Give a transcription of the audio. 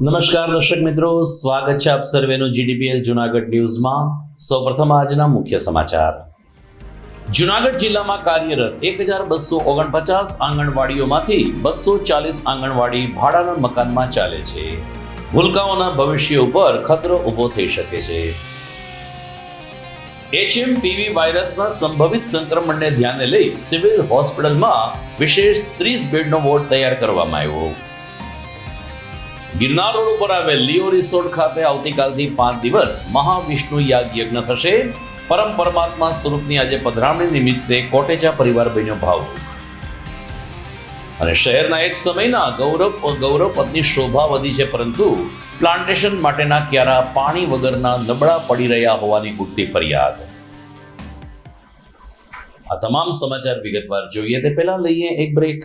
નમસ્કાર દર્શક મિત્રો, સ્વાગત છે આપ સર્વેનું જીડીપીએલ જુનાગઢ ન્યૂઝમાં. સૌપ્રથમ આજના મુખ્ય સમાચાર. જુનાગઢ જિલ્લામાં કાર્યરત એક હજાર બસો ઓગણપચાસ આંગણવાડીઓમાંથી બસો ચાલીસ આંગણવાડી ભાડાના મકાનમાં ચાલે છે. ભૂલકાઓના ભવિષ્ય ઉપર ખતરો ઊભો થઈ શકે છે. એચએમપીવી વાયરસના સંભવિત સંક્રમણને ધ્યાને લઈ સિવિલ હોસ્પિટલમાં વિશેષ ત્રીસ બેડનો વોર્ડ તૈયાર કરવામાં આવ્યો. ગિરનાર રોડ ઉપર આવેલ લિયો રિસોર્ટ ખાતે આવતીકાલથી પાંચ દિવસ મહાવિષ્ણુ યાગ યજ્ઞ થશે. પરમ પરમાત્મા સ્વરૂપની આજે પધરામણી નિમિત્તે કોટેચા પરિવાર બન્યો ભાવ. અને શહેરના એક સમયના ગૌરવ ગૌરવ પદની શોભા વધી છે પરંતુ પ્લાન્ટેશન માટેના ક્યારા પાણી વગરના નબળા પડી રહ્યા હોવાની ઉઠતી ફરિયાદ. આ તમામ સમાચાર વિગતવાર જોઈએ તે પહેલા લઈએ એક બ્રેક.